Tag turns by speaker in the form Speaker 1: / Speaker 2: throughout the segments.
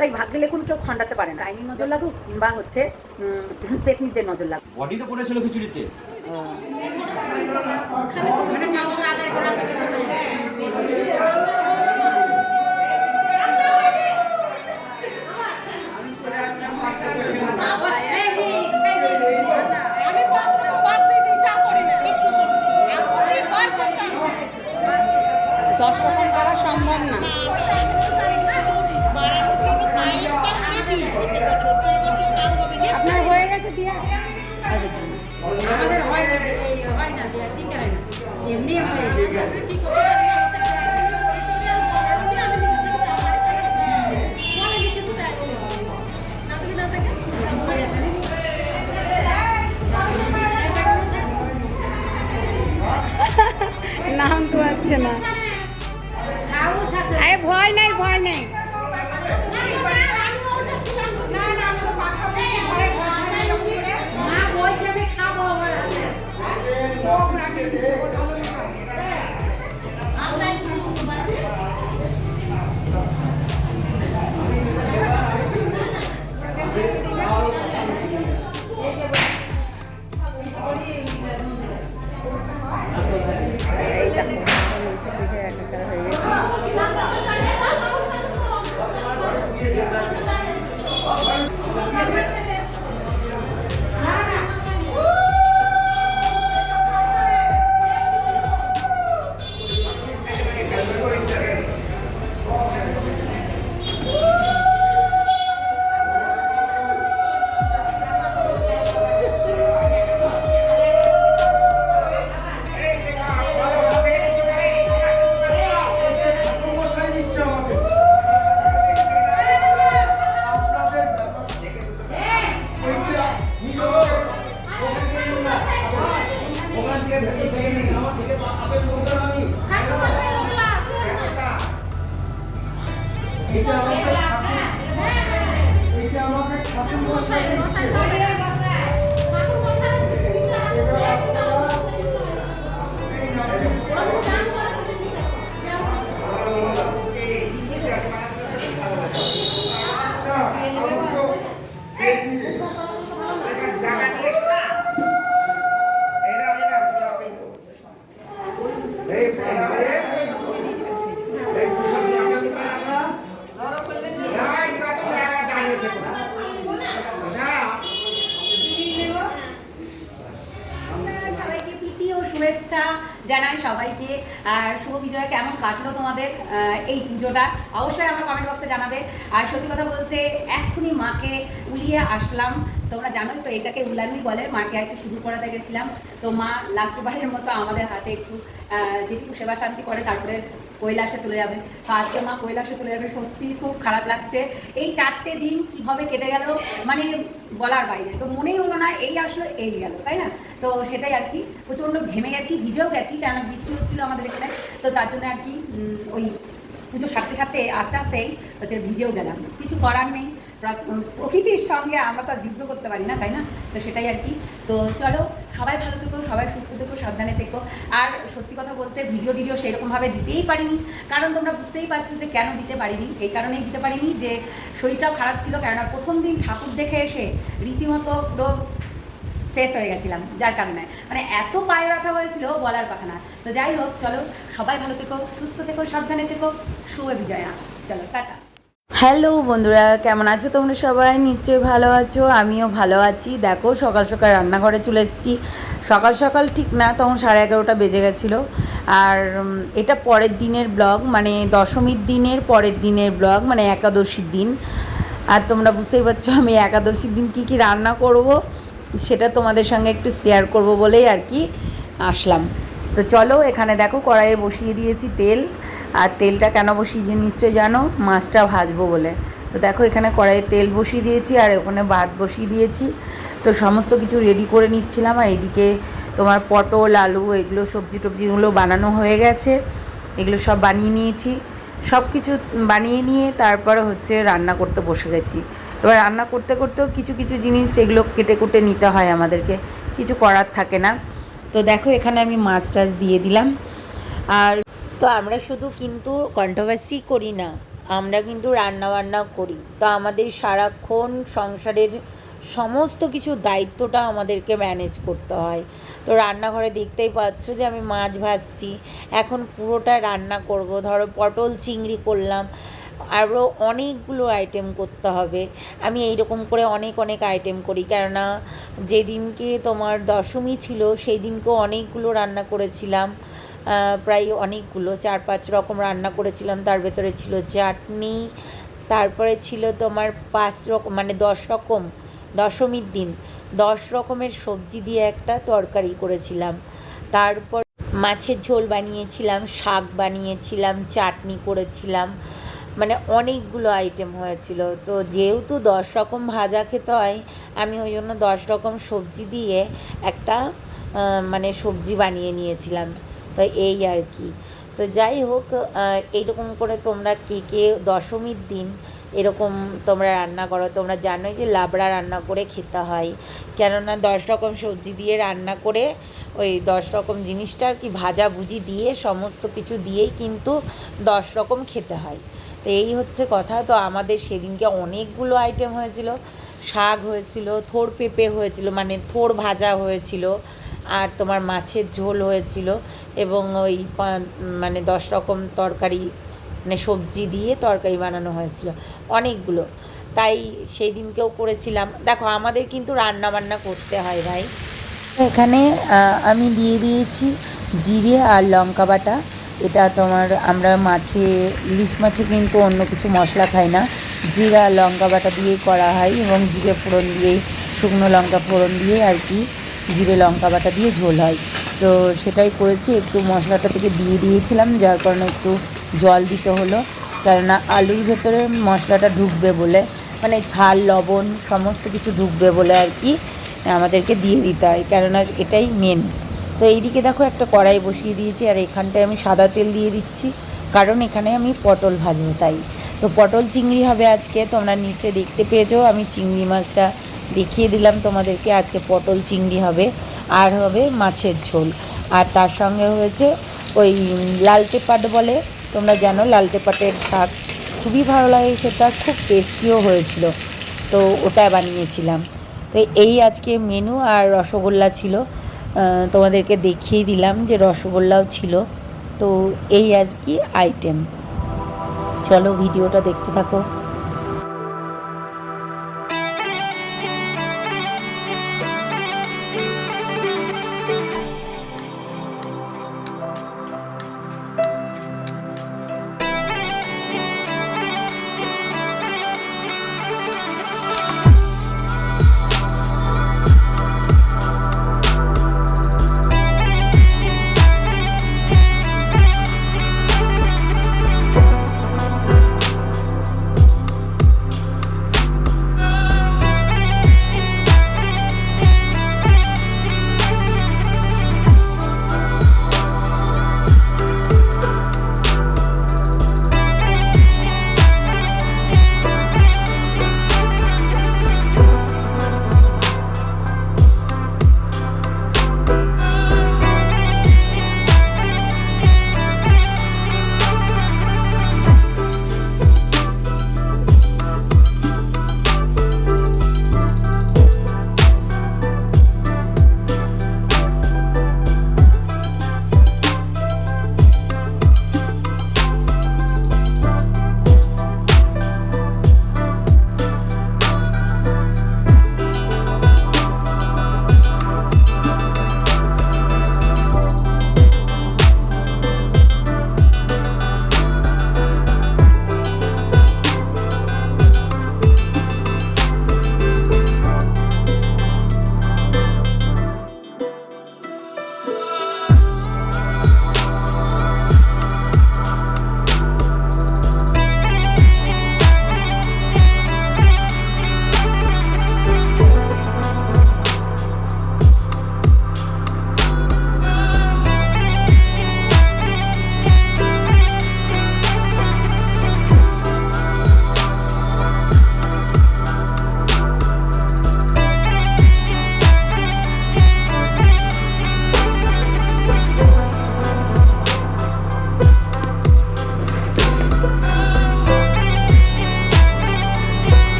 Speaker 1: তাই ভাগ্যে লেখুন কেউ খণ্ডাতে পারে না। আইনি নজর লাগুক কিংবা হচ্ছে পেতনিদের নজর লাগুক।
Speaker 2: বডি তো পড়েছিল খিচুড়িতে?
Speaker 3: আমি বাদ দিয়ে দিই চা করি না আমি বার করতাম
Speaker 1: দর্শকের করা সম্ভব না।
Speaker 4: আমাদের হয় না হয় না দেয়া ঠিক হয় না। এমনি
Speaker 3: কি
Speaker 1: নাম তো আছে না। আরে ভয় নাই ভয় নাই। সবাইকে আর শুভ বিজয়, কেমন কাটলো তোমাদের এই পুজোটা? অবশ্যই আমার কমেন্ট বক্সে জানাবে। আর সত্যি কথা বলতে, এক্ষুনি মাকে উলিয়ে আসলাম। তোমরা জানোই তো, এটাকে উলানুই বলে, মাকে আর কি শুরু করাতে গেছিলাম। তো মা লাস্টবারের মতো আমাদের হাতে একটু যেটুকু সেবা শান্তি করে, তারপরে কৈলাসে চলে যাবে। তো আজকে মা কৈলাসে চলে যাবে, সত্যি খুব খারাপ লাগছে। এই চারটে দিন কীভাবে কেটে গেল মানে বলার বাইরে। তো মনেই হলো না, এই আসলো, এই গেল, তাই না? তো সেটাই আর কি। প্রচণ্ড ঘেমে গেছি, ভিজেও গেছি কেন বৃষ্টি হচ্ছিল আমাদের এখানে। তো তার জন্য আর কি ওই পুজো সারতে সারতে আস্তে আস্তেই হচ্ছে ভিজেও গেলাম। কিছু করার নেই। প্রকৃতির সঙ্গে আমরা তো যুদ্ধ করতে পারি না, তাই না? তো সেটাই আর কি। তো চলো, সবাই ভালো থেকো, সবাই সুস্থ থেকো, সাবধানে থেকো। আর সত্যি কথা বলতে ভিডিও টিডিও সেরকমভাবে দিতেই পারিনি। কারণ তোমরা বুঝতেই পারছ যে কেন দিতে পারিনি। এই কারণেই দিতে পারিনি যে শরীরটাও খারাপ ছিল, কেননা প্রথম দিন ঠাকুর দেখে এসে রীতিমতো পুরো শেষ হয়ে গেছিলাম, যার কারণে। মানে এত পায়ে ব্যথা হয়েছিল, বলার কথা না। তো যাই হোক, চলো, সবাই ভালো থেকো, সুস্থ থেকো, সাবধানে থেকো। শুভ বিজয়া। চলো, টাটা।
Speaker 5: হ্যালো বন্ধুরা, কেমন আছো তোমরা সবাই? নিশ্চয়ই ভালো আছো, আমিও ভালো আছি। দেখো, সকাল সকাল রান্নাঘরে চলে এসেছি। সকাল সকাল ঠিক না, তখন সাড়ে এগারোটা বেজে গেছিল। আর এটা পরের দিনের ব্লগ মানে দশমীর দিনের পরের দিনের ব্লগ মানে একাদশীর দিন। আর তোমরা বুঝতেই পারছ আমি একাদশীর দিন কী কী রান্না করব, সেটা তোমাদের সঙ্গে একটু শেয়ার করব বলেই আর কি আসলাম। তো চলো, এখানে দেখো কড়াইয়ে বসিয়ে দিয়েছি তেল। আর তেলটা কেন বসিয়েছি নিশ্চয়ই জানো? মাছটা ভাজবো বলে। তো দেখো এখানে কড়াইয়ে তেল বসিয়ে দিয়েছি আর ওখানে ভাত বসিয়ে দিয়েছি। তো সমস্ত কিছু রেডি করে নিচ্ছিলাম আর এদিকে তোমার পটল, আলু, এগুলো সবজি টবজিগুলো বানানো হয়ে গেছে। এগুলো সব বানিয়ে নিয়েছি। সব কিছু বানিয়ে নিয়ে তারপরে হচ্ছে রান্না করতে বসে গেছি। এবার রান্না করতে করতেও কিছু কিছু জিনিস এগুলো কেটে কুটে নিতে হয় আমাদেরকে। কিছু করার থাকে না। তো দেখো এখানে আমি মাছ টাছ দিয়ে দিলাম। আর তো আমরা শুধু কিন্তু কন্ট্রোভার্সি করি না,
Speaker 1: আমরা কিন্তু রান্না বান্না করি। তো আমাদের সারাক্ষণ সংসারের সমস্ত কিছু দায়িত্বটা আমাদেরকে ম্যানেজ করতে হয়। তো রান্নাঘরে দেখতেই পাচ্ছ যে আমি মাছ ভাজছি, এখন পুরোটা রান্না করব। ধরো পটল চিংড়ি করলাম, আরও অনেকগুলো আইটেম করতে হবে। আমি এইরকম করে অনেক অনেক আইটেম করি, কেননা যেদিনকে তোমার দশমী ছিল সেই দিনকেও অনেকগুলো রান্না করেছিলাম। প্রায় অনেকগুলো, চার পাঁচ রকম রান্না করেছিলাম। তার ভেতরে ছিল চাটনি, তারপরে ছিল তোমার পাঁচ রকম মানে দশ রকম, দশমীর দিন। দশ রকমের সবজি দিয়ে একটা তরকারি করেছিলাম। তারপর মাছের ঝোল বানিয়েছিলাম, শাক বানিয়েছিলাম, চাটনি করেছিলাম। মানে অনেকগুলো আইটেম হয়েছিল। তো যেহেতু দশ রকম ভাজা খেতে হয়, আমি ওই জন্য দশ রকম সবজি দিয়ে একটা মানে সবজি বানিয়ে নিয়েছিলাম। তো এই আর কি। তো যাই হোক এইরকম করে তোমরা কে কে দশমীর দিন এরকম তোমরা রান্না করো। তোমরা জানোই যে লাবড়া রান্না করে খেতে হয়। কেননা দশ রকম সবজি দিয়ে রান্না করে ওই দশ রকম জিনিসটা আর কি ভাজা ভুজি দিয়ে সমস্ত কিছু দিয়েই কিন্তু দশ রকম খেতে হয়। তো এই হচ্ছে কথা। তো আমাদের সেদিনকে অনেকগুলো আইটেম হয়েছিল। শাক হয়েছিল থোর পেঁপে হয়েছিল মানে থোর ভাজা হয়েছিল। আর তোমার মাছের ঝোল হয়েছিল এবং ওই মানে দশ রকম তরকারি মানে সবজি দিয়ে তরকারি বানানো হয়েছিল, অনেকগুলো। তাই সেই দিনকেও করেছিলাম। দেখো, আমাদের কিন্তু রান্না বান্না করতে হয় ভাই। এখানে আমি দিয়ে দিয়েছি জিরে আর লঙ্কা বাটা। এটা তোমার আমরা মাছে, ইলিশ মাছে কিন্তু অন্য কিছু মশলা খাই না। জিরা লঙ্কা বাটা দিয়েই করা হয় এবং জিরে ফোড়ন দিয়েই, শুকনো লঙ্কা ফোড়ন দিয়ে আর কি জিরে লঙ্কা বাটা দিয়ে ঝোল হয়। তো সেটাই করেছি, একটু মশলাটা থেকে দিয়ে দিয়েছিলাম, যার কারণে একটু জল দিতে হলো। কেননা আলুর ভেতরে মশলাটা ঢুকবে বলে মানে ঝাল, লবণ সমস্ত কিছু ঢুকবে বলে আর কি আমাদেরকে দিয়ে দিতে হয়, কেননা এটাই মেন তো এইদিকে দেখো একটা কড়াই বসিয়ে দিয়েছি, আর এখানটায় আমি সাদা তেল দিয়ে দিচ্ছি, কারণ এখানে আমি পটল ভাজবো তাই। তো পটল চিংড়ি হবে আজকে, তোমরা নিশ্চয়ই দেখতে পেয়েছ, আমি চিংড়ি মাছটা দেখিয়ে দিলাম তোমাদেরকে, আজকে পটল চিংড়ি হবে আর হবে মাছের ঝোল। আর তার সঙ্গে হয়েছে ওই লালটে পাট বলে, তোমরা জানো লালটে পাটের শাক খুবই ভালো লাগে সেটা, খুব টেস্টিও হয়েছিল। তো ওটা বানিয়েছিলাম। তো এই আজকে মেনু আর রসগোল্লা ছিল। তোমাদেরকে দেখিয়ে দিলাম যে রসগোল্লাও ছিল। তো এই আর কি আইটেম চলো ভিডিওটা দেখতে থাকো।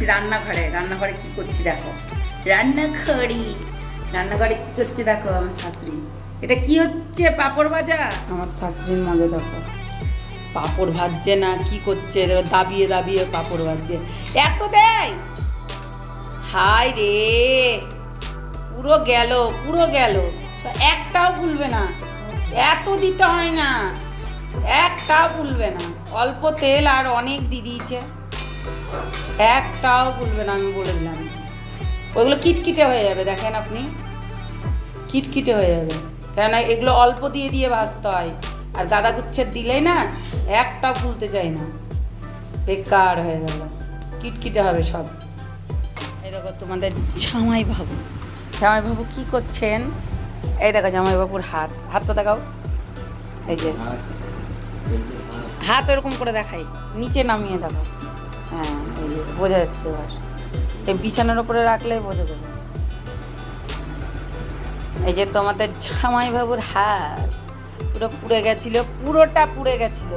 Speaker 1: এসেছি রান্নাঘরে। রান্নাঘরে কি করছি দেখো? রান্নাঘড়ি রান্নাঘরে কি করছে দেখো আমার শাশুড়ি? এটা কি হচ্ছে পাপড় ভাজা? আমার শাশুড়ির মজা দেখো। পাপড় ভাজছে না, কি করছে? দাবিয়ে দাবিয়ে পাপড় ভাজছে। এত দেয়? হাই রে! পুরো গেল পুরো গেল। একটাও ভুলবে না। এত দিতে হয় না। একটাও ভুলবে না। অল্প তেল আর অনেক দিয়ে দিয়েছে একটাও ভুলবে না আমি বলে দিলাম। ওইগুলো কিটকিটে হয়ে যাবে দেখেন আপনি। কিটকিটে হয়ে যাবে। কেননা এগুলো অল্প দিয়ে দিয়ে ভাজতে হয়। আর গাদা গুচ্ছের দিলেই না একটাও ভুলতে চাই না। বেকার হয়ে গেল। কিটকিটে হবে সব। এই দেখো তোমাদের জামাই বাবু। জামাই বাবু কি করছেন? এই দেখো জামাই বাবুর হাত। হাতটা দেখাও। এই যে। হাত এরকম করে দেখাই। নিচে নামিয়ে দেখো হ্যাঁ এই যে বোঝা যাচ্ছে এবার। এই বিছানার উপরে রাখলে বোঝা যাবে। এই যে তোমাদের জামাই বাবুর হাত, পুরো পুড়ে গেছিল, পুরোটা পুড়ে গেছিল।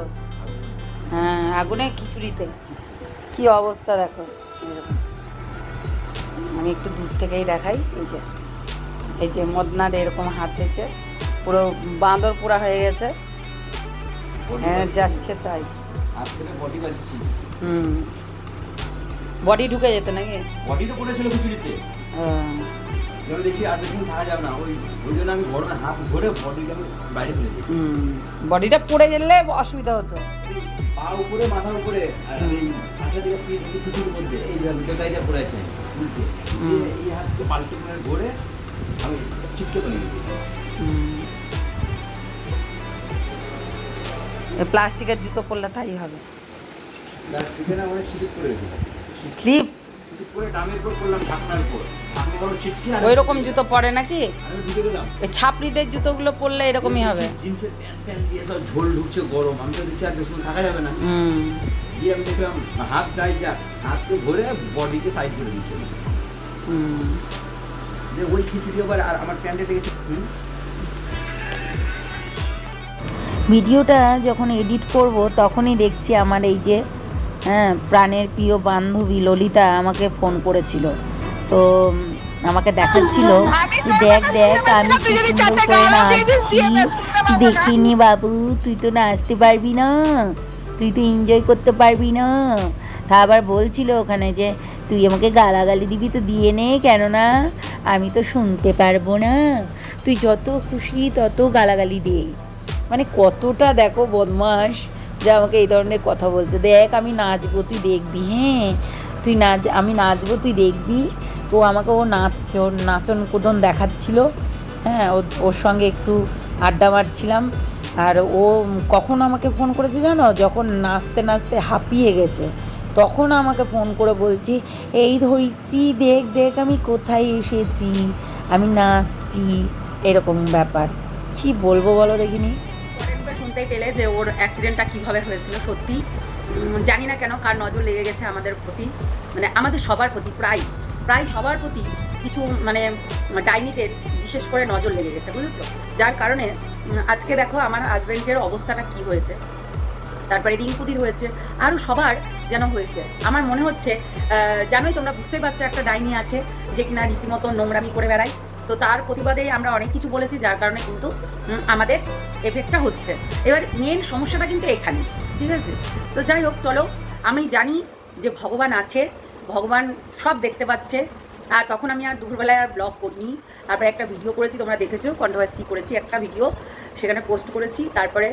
Speaker 1: হ্যাঁ আগুনে খিচুড়িতে। কি অবস্থা দেখো আমি একটু দূর থেকেই দেখাই, এই যে। এই যে মদনার এরকম হাত হয়েছে, পুরো বাঁদর পুরা হয়ে গেছে। হ্যাঁ যাচ্ছে তাই।
Speaker 2: বডি
Speaker 1: হুম। বডি ঢুকে যেত নাকি?
Speaker 2: বডি তো পড়েছিল খিচুড়িতে।
Speaker 1: হ্যাঁ।
Speaker 2: এবার দেখি আর বেশি থাকা যাবে না। ওই ওই জন্য আমি গরমে হাত ধরে বডিটা বাইরে ফেলে দিই
Speaker 1: হুম। বডিটা পড়ে গেলে অসুবিধা হতো।
Speaker 2: পা উপরে মাথা উপরে। আর এই দিকে পিঠ খিচুড়ির মধ্যে এই জোতাইটা পড়ে আছে এই হাতকে পাল্টে করে ধরে আমি দিয়েছি।
Speaker 1: প্লাস্টিকের জুতো পরলে তাই হবে
Speaker 2: এখানে আমরা ছিট করে রেখেছি
Speaker 1: স্লিপ ওই রকম জুতো পরে নাকি? ওই ছাপড়িদের জুতোগুলো পরলে এরকমই হবে।
Speaker 2: ঝোল ঢুকছে গরম। আমি তো দেখছি আর বেশি থাকা যাবে না। দিয়ে আমি দেখলাম হাত যাই যা। হাতকে ধরে বডিকে সাইড করে দিচ্ছে যে ওই খিচুড়ি আবার আর আমার প্যান্টে লেগেছে।
Speaker 5: ভিডিওটা যখন এডিট করব তখনই দেখছি আমার এই যে হ্যাঁ প্রাণের প্রিয় বান্ধবী ললিতা আমাকে ফোন করেছিল। তো আমাকে দেখাচ্ছিল দেখ দেখ আমি কি সুন্দর করে নাচছি দেখিনি বাবু তুই তো নাচতে পারবি না। তুই তো এনজয় করতে পারবি না। তা আবার বলছিল ওখানে যে তুই আমাকে গালাগালি দিবি তো দিয়ে নে কেননা আমি তো শুনতে পারব না। তুই যত খুশি তত গালাগালি দে। মানে কতটা দেখো বদমাস যে আমাকে এই ধরনের কথা বলছে। দেখ, আমি নাচবো, তুই দেখবি হ্যাঁ? তুই নাচ, আমি নাচবো, তুই দেখবি। তো আমাকে ও নাচছে, ওর নাচন কোদন দেখাচ্ছিল। হ্যাঁ ওর সঙ্গে একটু আড্ডা মারছিলাম। আর ও কখন আমাকে ফোন করেছে জানো? যখন নাচতে নাচতে হাঁপিয়ে গেছে। তখন আমাকে ফোন করে বলছি, এই ধরিত্রী, দেখ দেখ, আমি কোথায় এসেছি? আমি নাচছি। এরকম ব্যাপার। কি বলব বলো দেখিনি?
Speaker 1: শুনতেই পেলে যে ওর অ্যাক্সিডেন্টটা কীভাবে হয়েছিল সত্যি। জানি না কেন কার নজর লেগে গেছে আমাদের প্রতি। মানে আমাদের সবার প্রতি, প্রায় প্রায় সবার প্রতি কিছু মানে ডাইনিদের বিশেষ করে নজর লেগে গেছে, বুঝেছ? যার কারণে আজকে দেখো আমার হাজব্যান্ডের অবস্থাটা কি হয়েছে। তারপরে রিঙ্কুদির হয়েছে আরও সবার যেন হয়েছে। আমার মনে হচ্ছে জানোই তোমরা বুঝতেই পারছ একটা ডাইনি আছে যে কিনা রীতিমতো নোংরামি করে বেড়ায়। তো তার প্রতিবাদেই আমরা অনেক কিছু বলেছি, যার কারণে কিন্তু আমাদের এফেক্টটা হচ্ছে। এবার মেন সমস্যাটা কিন্তু এখানে, ঠিক আছে? তো যাই হোক, চলো, আমি জানি যে ভগবান আছে, ভগবান সব দেখতে পাচ্ছে, আর তখন আমি আর দুপুরবেলায় আর ব্লগ করিনি। তারপরে একটা ভিডিও করেছি, তোমরা দেখেছ কন্ট্রোভার্সি করেছি একটা ভিডিও সেখানে পোস্ট করেছি। তারপরে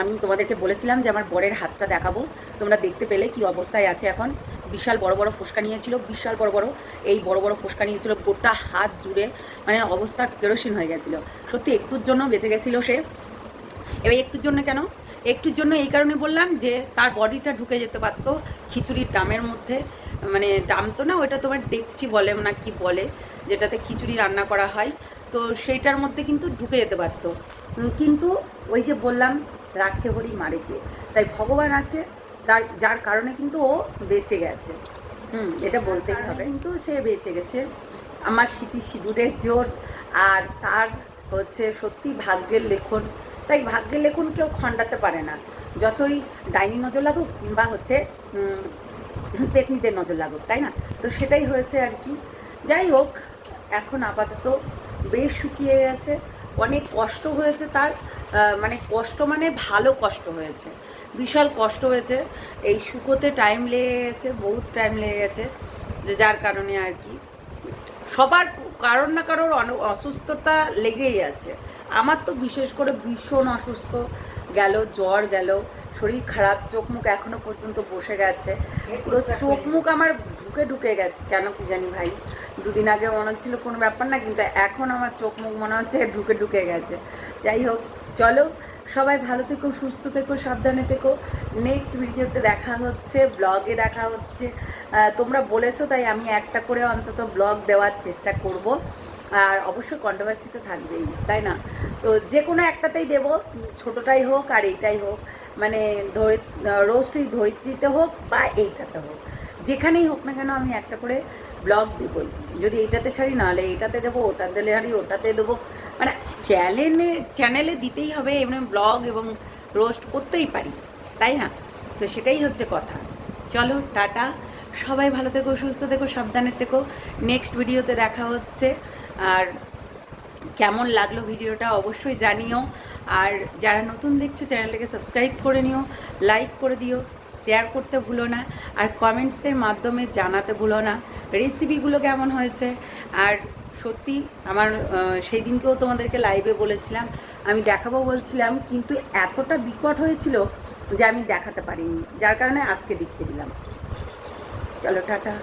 Speaker 1: আমি তোমাদেরকে বলেছিলাম যে আমার বরের হাতটা দেখাবো, তোমরা দেখতে পেলে কি অবস্থায় আছে এখন। বিশাল বড় বড় ফোসকা নিয়েছিল, বিশাল বড় বড়, এই বড় বড় ফোসকা নিয়েছিল, গোটা হাত জুড়ে মানে অবস্থা কেরোসিন হয়ে গেছিল। সত্যি একটুর জন্য বেঁচে গেছিল সে। এবার একটুর জন্য কেন? একটুর জন্য এই কারণে বললাম যে, তার বডিটা ঢুকে যেতে পারতো খিচুড়ির ডামের মধ্যে। মানে ডাম তো না ওটা তোমার ডেকচি বলে না কি বলে, যেটাতে খিচুড়ি রান্না করা হয়। তো সেইটার মধ্যে কিন্তু ঢুকে যেতে পারতো। কিন্তু ওই যে বললাম রাখে হরি মারেকে। তাই ভগবান আছে তার যার কারণে কিন্তু ও বেঁচে গেছে। হুম। এটা বলতেই হবে। কিন্তু সে বেঁচে গেছে। আমার স্মৃতি সিঁদুরের জোর আর তার হচ্ছে সত্যি ভাগ্যের লেখন। তাই ভাগ্যের লেখন কেউ খণ্ডাতে পারে না। যতই ডাইনি নজর লাগুক কিংবা হচ্ছে পেতনিতে নজর লাগুক তাই না? তো সেটাই হয়েছে আর কি। যাই হোক এখন আপাতত বেশ শুকিয়ে গেছে। অনেক কষ্ট হয়েছে তার। মানে কষ্ট মানে ভালো কষ্ট হয়েছে। বিশাল কষ্ট হয়েছে। এই শুকোতে টাইম লেগে গেছে, বহুত টাইম লেগে গেছে, যে যার কারণে আর কি। সবার কারোর না কারোর অসুস্থতা লেগেই আছে। আমার তো বিশেষ করে ভীষণ অসুস্থ। গেল, জ্বর গেল, শরীর খারাপ, চোখ মুখ এখনও পর্যন্ত বসে গেছে। পুরো চোখ মুখ আমার ঢুকে ঢুকে গেছে। কেন কি জানি ভাই, দুদিন আগে মনে হচ্ছিল কোনো ব্যাপার না, কিন্তু এখন আমার চোখ মুখ মনে হচ্ছে ঢুকে ঢুকে গেছে। যাই হোক চলো, সবাই ভালো থেকো, সুস্থ থেকো, সাবধানে থেকো। নেক্সট ভিডিওতে দেখা হচ্ছে ব্লগে দেখা হচ্ছে। তোমরা বলেছ, তাই আমি একটা করে অন্তত ব্লগ দেওয়ার চেষ্টা করব। আর অবশ্যই কন্ট্রোভার্সি তো থাকবেই, তাই না? তো যে কোনো একটাতেই দেবো, ছোটোটাই হোক আর এইটাই হোক। মানে ধরি রোস্টই ধরিত্রীতে হোক বা এইটাতে হোক। যেখানেই হোক না কেন, আমি একটা করে ব্লগ দেবই। যদি এইটাতে ছাড়ি, নাহলে এটাতে দেবো ওটা দিলে হারি ওটাতে দেবো। মানে চ্যানেলে চ্যানেলে দিতেই হবে, এমনি ব্লগ এবং রোস্ট করতেই পারি, তাই না? তো সেটাই হচ্ছে কথা। চলো, টাটা। সবাই ভালো থেকো, সুস্থ থেকো, সাবধানে থেকো। নেক্সট ভিডিওতে দেখা হচ্ছে। আর কেমন লাগল ভিডিওটা অবশ্যই জানিও। আর যারা নতুন দেখছ, চ্যানেলটাকে সাবস্ক্রাইব করে নিও লাইক করে দিও। শেয়ার করতে ভুলো না আর কমেন্টসের মাধ্যমে জানাতে ভুলো না। রেসিপিগুলো কেমন হয়েছে? আর সত্যি আমার সেই দিনকেও তোমাদেরকে লাইভে বলেছিলাম, আমি দেখাবো বলছিলাম, কিন্তু এতটা বিকট হয়েছিল যে আমি দেখাতে পারিনি। যার কারণে আজকে দেখিয়ে দিলাম। চলো, টাটা।